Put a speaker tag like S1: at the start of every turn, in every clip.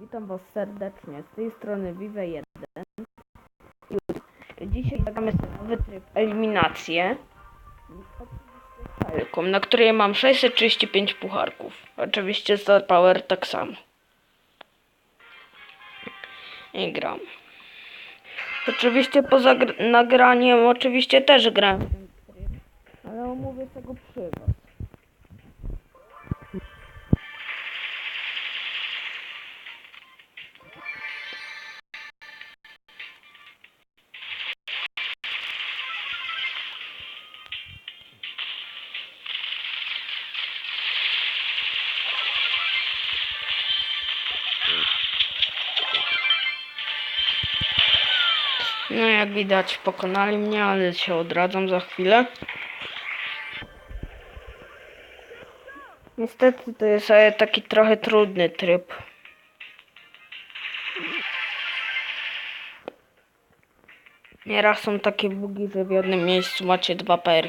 S1: Witam Was serdecznie. Z tej strony Vive1. Dzisiaj zagramy nowy tryb eliminację. Na której mam 635 pucharków. Oczywiście Star Power tak samo. I gram. Oczywiście poza gr- nagraniem oczywiście też gram. Ale omówię tego przy Was. No jak widać pokonali mnie, ale się odradzam za chwilę. Niestety to jest e, taki trochę trudny tryb. Nieraz są takie bugi, że w jednym miejscu macie dwa power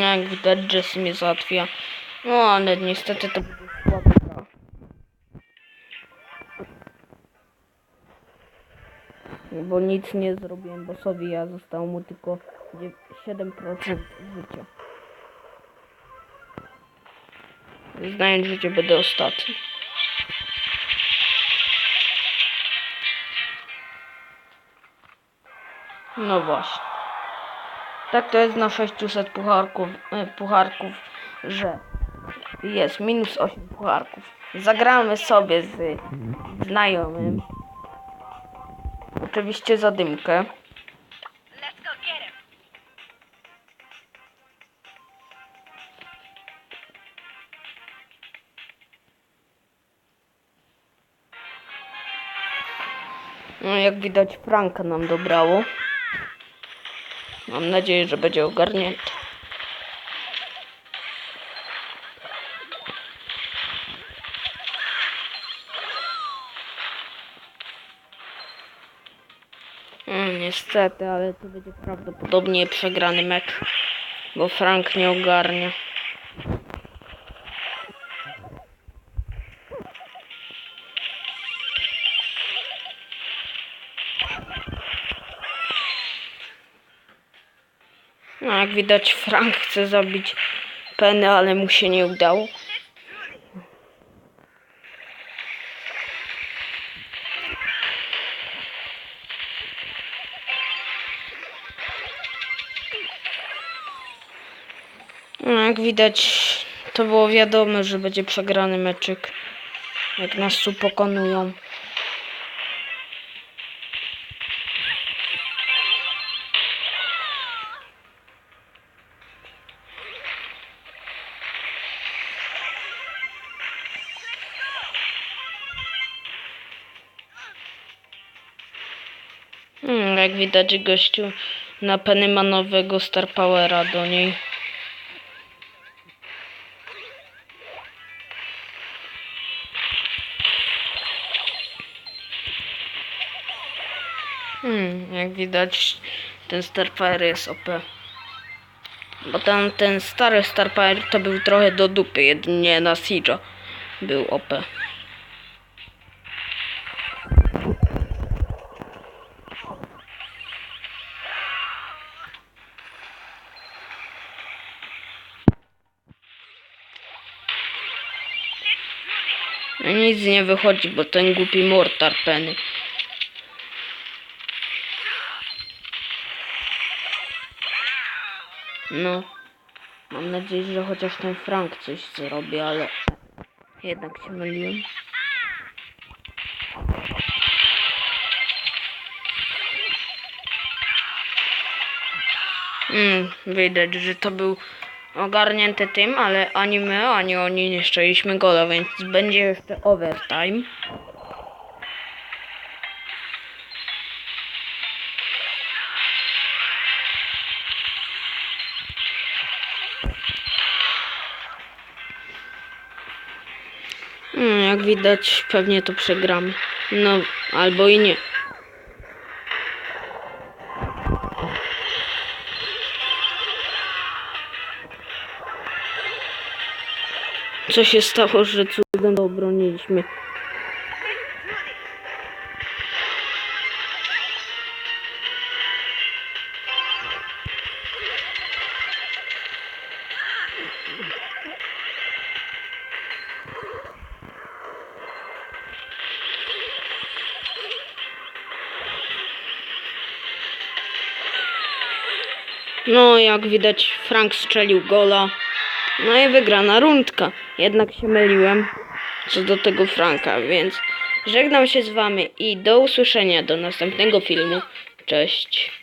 S1: jak widać Jesse mnie załatwia. No ale niestety to gra. Bo nic nie zrobiłem bossowi, a zostało mu tylko dziew- 7% życia. Znając życie będę ostatni. No właśnie. Tak to jest na 600 pucharków, e, pucharków, że jest minus 8 pucharków. Zagramy sobie z znajomym. Oczywiście za dymkę. No jak widać Franka nam dobrało. Mam nadzieję, że będzie ogarnięty. Mm, niestety, ale to będzie prawdopodobnie przegrany mecz, bo Frank nie ogarnia. No, jak widać, Frank chce zabić Penny, ale mu się nie udało. No, jak widać, to było wiadome, że będzie przegrany meczyk. Jak nas tu pokonują. Hmm, jak widać gościu na Penny ma nowego Star Powera do niej. Hmm, jak widać ten Star Power jest OP. Bo tam ten stary Star Power to był trochę do dupy, jedynie na Siege'a był OP. nic nie wychodzi, bo ten głupi mortar Penny. No. Mam nadzieję, że chociaż ten Frank coś zrobi, ale jednak się myliłem. Mm, widać, że to był ogarnięte tym, ale ani my, ani oni nie szczeliśmy gola, więc będzie jeszcze overtime. Hmm, jak widać pewnie to przegramy. No, albo i nie. Co się stało, że cudem obroniliśmy? No, jak widać, Frank strzelił gola. No i wygrana rundka. Jednak się myliłem co do tego Franka, więc żegnam się z wami i do usłyszenia do następnego filmu. Cześć.